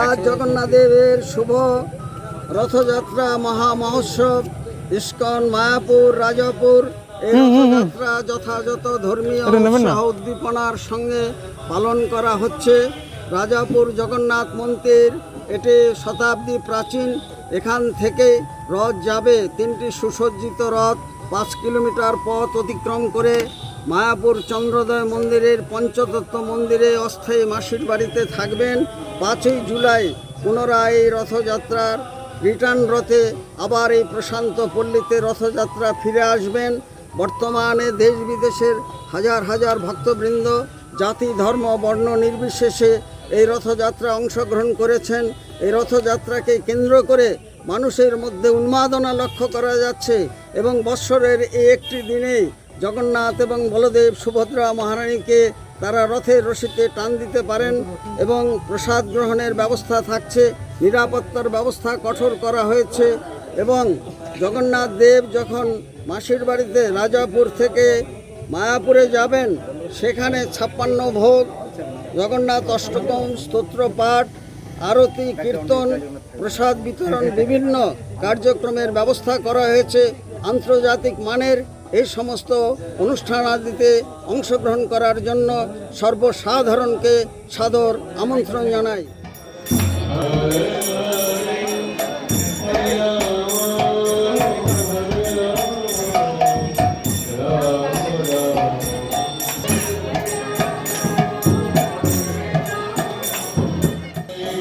আজ জগন্নাথদেবের শুভ রথযাত্রা মহা মহোৎসব ইস্কন মায়াপুর রাজাপুর এই রথযাত্রা যথাযথ ধর্মীয় উৎসাহ উদ্দীপনার সঙ্গে পালন করা হচ্ছে। রাজাপুর জগন্নাথ মন্দির এটি শতাব্দী প্রাচীন। এখান থেকে রথ যাবে। তিনটি সুসজ্জিত রথ পাঁচ কিলোমিটার পথ অতিক্রম করে মায়াপুর চন্দ্রোদয় মন্দিরের পঞ্চতত্ত্ব মন্দিরে অস্থায়ী মাসির বাড়িতে থাকবেন পাঁচই জুলাই পুনরায় এই রথযাত্রার রিটার্ন রথে আবার এই প্রশান্ত পল্লীতে রথযাত্রা ফিরে আসবেন। বর্তমানে দেশ বিদেশের হাজার হাজার ভক্তবৃন্দ, জাতি, ধর্ম, বর্ণ নির্বিশেষে এই রথযাত্রা অংশগ্রহণ করেছেন। এই রথযাত্রাকে কেন্দ্র করে মানুষের মধ্যে উন্মাদনা লক্ষ্য করা যাচ্ছে এবং বৎসরের এই একটি দিনেই জগন্নাথ এবং বলদেব সুভদ্রা মহারানীকে তারা রথের রশিতে টান দিতে পারেন এবং প্রসাদ গ্রহণের ব্যবস্থা থাকছে, নিরাপত্তার ব্যবস্থা কঠোর করা হয়েছে এবং জগন্নাথ দেব যখন মাসির বাড়িতে রাজাপুর থেকে মায়াপুরে যাবেন, সেখানে ছাপ্পান্ন ভোগ, জগন্নাথ অষ্টকম স্তোত্র পাঠ, আরতি, কীর্তন, প্রসাদ বিতরণ, বিভিন্ন কার্যক্রমের ব্যবস্থা করা হয়েছে, আন্তর্জাতিক মানের এই সমস্ত অনুষ্ঠানাদিতে অংশগ্রহণ করার জন্য সর্বসাধারণকে সাদর আমন্ত্রণ জানাই।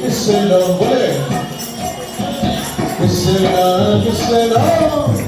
Krishna Krishna Krishna